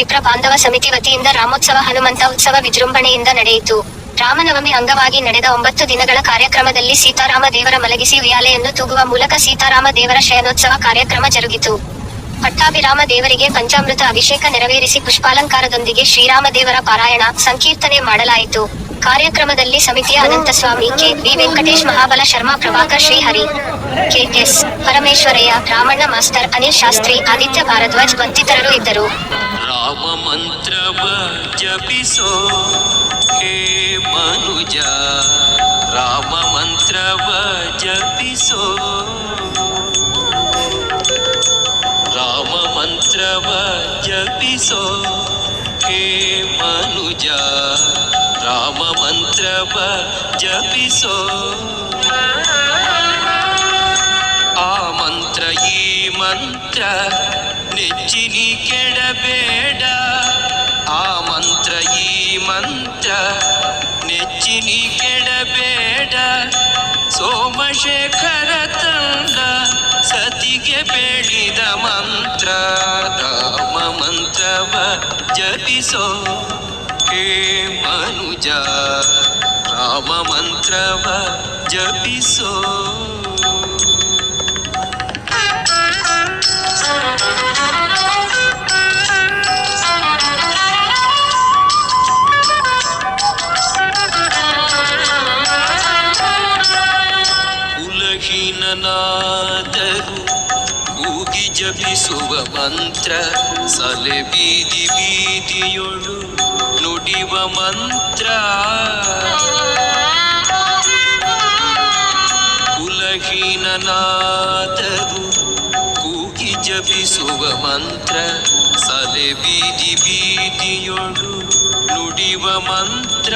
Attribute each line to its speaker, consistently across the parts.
Speaker 1: ವಿಪ್ರ ಬಾಂಧವ ಸಮಿತಿ ವತಿಯಿಂದ ರಾಮೋತ್ಸವ ಹನುಮಂತ ಉತ್ಸವ ವಿಜೃಂಭಣೆಯಿಂದ ನಡೆಯಿತು. ರಾಮನವಮಿ ಅಂಗವಾಗಿ ನಡೆದ ಒಂಬತ್ತು ದಿನಗಳ ಕಾರ್ಯಕ್ರಮದಲ್ಲಿ ಸೀತಾರಾಮ ದೇವರ ಮಲಗಿಸಿ ಉಯ್ಯಾಲೆಯನ್ನು ತೂಗುವ ಮೂಲಕ ಸೀತಾರಾಮ ದೇವರ ಶಯನೋತ್ಸವ ಕಾರ್ಯಕ್ರಮ ಜರುಗಿತು. ಪಟ್ಟಾಭಿರಾಮ ದೇವರಿಗೆ ಪಂಚಾಮೃತ ಅಭಿಷೇಕ ನೆರವೇರಿಸಿ ಪುಷ್ಪಾಲಂಕಾರದೊಂದಿಗೆ ಶ್ರೀರಾಮ ದೇವರ ಪಾರಾಯಣ, ಸಂಕೀರ್ತನೆ ಮಾಡಲಾಯಿತು. ಕಾರ್ಯಕ್ರಮದಲ್ಲಿ ಸಮಿತಿಯ Ananthaswamy K B Venkatesh Mahabala Sharma Prabhakar Srihari, K S Parameshwaraiah, Ramanna master Anil Shastri, Aditya Bharadwaj ಮತ್ತಿತರರು ಇದ್ದರು.
Speaker 2: ರಾಮ ಮಂತ್ರವ ಜಪಿಸೋ ಹೇ ಮನುಜ, ರಾಮ ಮಂತ್ರವ ಜಪಿಸೋ. ರಾಮ ಮಂತ್ರವ ಜಪಿಸೋ ಹೇ ಮನುಜ. ರಾಮ ಮಂತ್ರವ ಜಪಿಸೋ. ಆ ಮಂತ್ರ, ಈ ಮಂತ್ರ ನೆಚ್ಚಿನಿ ಕೆಡಬೇಡ. ಆ ಮಂತ್ರ, ಈ ಮಂತ್ರ ನೆಚ್ಚಿನಿ ಕೆಡಬೇಡ. ಸೋಮಶೇಖರ ತಂಡ ಸತಿಗೆ ಬೆಳೆದ ಮಂತ್ರ, ರಾಮ ಮಂತ್ರವ ಜಪಿಸೋ. ಹೇ ಮನುಜ ರಾಮ ಮಂತ್ರವ ಜಪಿಸೋ ಕುಲಹೀನನಾದರು ಕೂಗಿ ಜಪಿಸುವ ಮಂತ್ರ ಸಲೆ ಬೀದಿ ಬೀದಿಯೊಳು ಶಿವ ಮಂತ್ರ. ಕುಲಹೀನನಾದರು ಕೂಗಿ ಜಪಿಸುವ ಮಂತ್ರ. ಸಲೆ ಬೀದಿ ಬೀದಿಯೊಳು ನುಡಿವ ಮಂತ್ರ.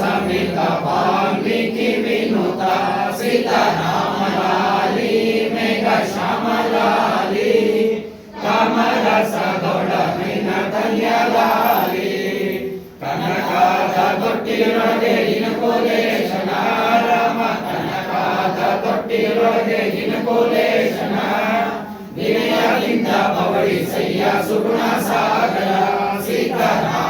Speaker 3: ಸಮಿತ ವಾಲ್ಮೀಕಿ ವಿನುತ ಸೀತಾರಾಮಲಾಲಿ ಮೇಘ ತೊಟ್ಟಿರೊಳಗೆ ಇನಕೋಲೆ ಶನಾರಾಮ ಕನಕಾದ ತೊಟ್ಟಿರೊಳಗೆ ಇನಕೋಲೆ ಶನ ವಿನಯದಿಂದ ಪವಳಿ ಸಯ್ಯ ಸುಗುಣ ಸಾಗರ ಸೀತಾರಾಮ